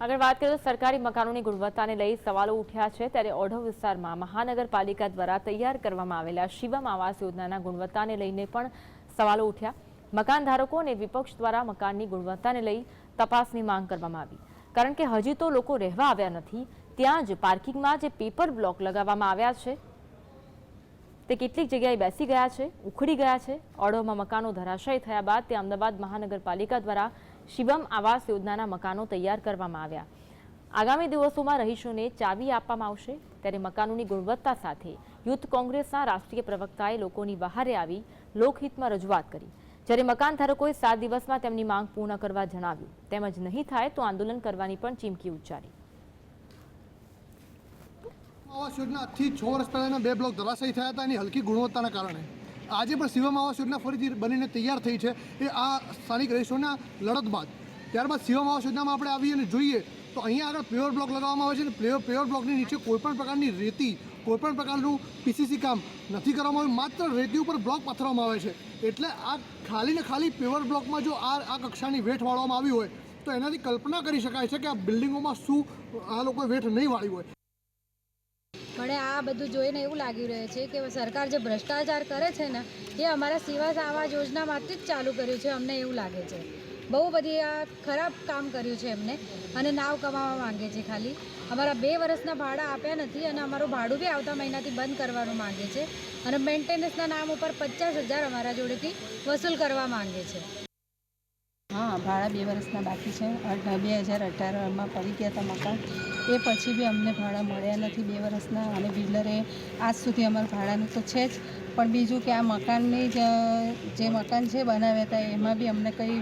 આગળ વાત કરીએ તો સરકારી મકાનોની ગુણવત્તાને લઈ સવાલો ઉઠ્યા છે. ત્યારે ઓઢવ વિસ્તારમાં મહાનગરપાલિકા દ્વારા તૈયાર કરવામાં આવેલા શિવમ આવાસ યોજનાના ગુણવત્તાને લઈને પણ સવાલો ઉઠ્યા. મકાન ધારકો અને વિપક્ષ દ્વારા મકાનની ગુણવત્તાને લઈ તપાસની માંગ કરવામાં આવી. કારણ કે હજી તો લોકો રહેવા આવ્યા નથી. ત્યાં જ પાર્કિંગમાં જે પેપર બ્લોક લગાવવામાં આવ્યા છે, તે કેટલીક જગ્યાએ બેસી ગયા છે, ઉખડી ગયા છે. ઓઢવમાં મકાનો ધરાશય થયા બાદ તે અમદાવાદ મહાનગરપાલિકા દ્વારા શિવમ આવાસ યોજનાના મકાનો તૈયાર કરવામાં આવ્યા. આગામી દિવસોમાં રહીશોને ચાવી આપવામાં આવશે. ત્યારે મકાનોની ગુણવત્તા સાથે યુથ કોંગ્રેસના રાષ્ટ્રીય પ્રવક્તાએ લોકોની બહારે આવી લોકહિતમાં રજૂઆત કરી. જ્યારે મકાન ધારકોએ સાત દિવસમાં તેમની માંગ પૂર્ણ કરવા જણાવ્યું. તેમજ નહીં થાય તો આંદોલન કરવાની પણ ચીમકી ઉચ્ચારી. આવાસ યોજના આજથી છ વર્ષ પહેલાંના બે બ્લોક ધરાશાયી થયા હતા. એની હલકી ગુણવત્તાના કારણે આજે પણ શિવમ આવાસ યોજના ફરીથી બનીને તૈયાર થઈ છે. એ આ સ્થાનિક રહીશોના લડત બાદ. ત્યારબાદ શિવમ આવાસ યોજનામાં આપણે આવીએ અને જોઈએ તો અહીંયા આગળ પ્યોર બ્લોક લગાવવામાં આવે છે પ્યોર પ્યોર બ્લોકની નીચે કોઈપણ પ્રકારની રેતી, કોઈપણ પ્રકારનું પીસીસી કામ નથી કરવામાં આવ્યું. માત્ર રેતી ઉપર બ્લોક પાથરવામાં આવે છે. એટલે આ ખાલી ને ખાલી પ્યોર બ્લોકમાં જો આ આ કક્ષાની વેઠ વાળવામાં આવી હોય તો એનાથી કલ્પના કરી શકાય છે કે આ બિલ્ડિંગોમાં શું આ લોકોએ વેઠ નહીં વાળી હોય. મને આ બધું જોઈને એવું લાગી રહ્યું છે કે સરકાર જે ભ્રષ્ટાચાર કરે છે ને, એ અમારા સિવાસ આવાસ યોજનામાંથી જ ચાલુ કર્યું છે, અમને એવું લાગે છે. બહુ બધી આ ખરાબ કામ કર્યું છે એમને અને નાવ કમાવા માંગે છે ખાલી. અમારા બે વર્ષના ભાડા આપ્યા નથી અને અમારું ભાડું બી આવતા મહિનાથી બંધ કરવાનું માંગે છે અને મેન્ટેનન્સના નામ ઉપર પચાસ હજાર અમારા જોડેથી વસૂલ કરવા માંગે છે. હા, ભાડા બે વર્ષના બાકી છે. બે હજાર અઢારમાં પડી ગયા હતા મકાન. એ પછી બી અમને ભાડા મળ્યા નથી બે વર્ષના અને બિલ્ડરે આજ સુધી અમારા ભાડાનું તો છે જ. પણ બીજું કે આ મકાનની જે મકાન છે બનાવ્યા હતા, એમાં બી અમને કંઈ